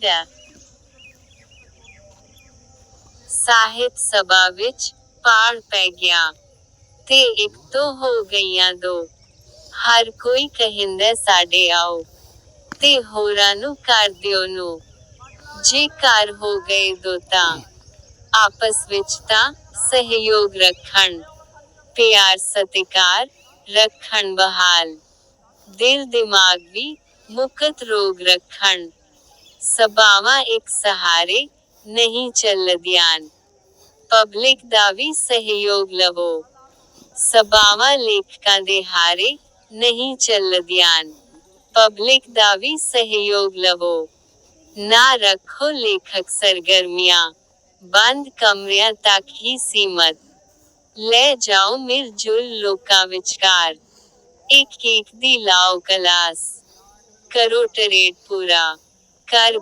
ਚਾਹੀਦਾ ਸਾਹਿਤ ਸਭਾ ਵਿੱਚ ਪਾੜ ਪੈ ਗਿਆ ਤੇ ਇੱਕ ਤੋਂ ਹੋ ਗਈਆਂ ਦੋ। ਹਰ ਕੋਈ ਕਹਿੰਦਾ ਸਾਡੇ ਆਓ ਤੇ ਹੋਰਾਂ ਨੂੰ ਕਰ ਦਿਓ ਨੂੰ। ਜੇ ਘਰ ਹੋ ਗਏ ਦੋ ਤਾਂ ਆਪਸ ਵਿੱਚ ਤਾਂ ਸਹਿਯੋਗ ਰੱਖਣ, ਪਿਆਰ ਸਤਿਕਾਰ ਰੱਖਣ ਬਹਾਲ। ਦਿਲ ਦਿਮਾਗ ਵੀ ਮੁਕਤ ਰੋਗ ਰੱਖਣ। सबावा एक सहारे नहीं चल ध्यान। पब्लिक दावी सहयोग लवो। सबावा लेख का देहारे नहीं चल ध्यान। पब्लिक दावी सहयोग लवो। ना रखो लेखक सरगर्मिया। बंद कमरिया तक ही सीमत। ले जाओ मिलजुल लोका विचकार। एक एक दी लाओ कलास। करो ट्रेड पूरा। Carl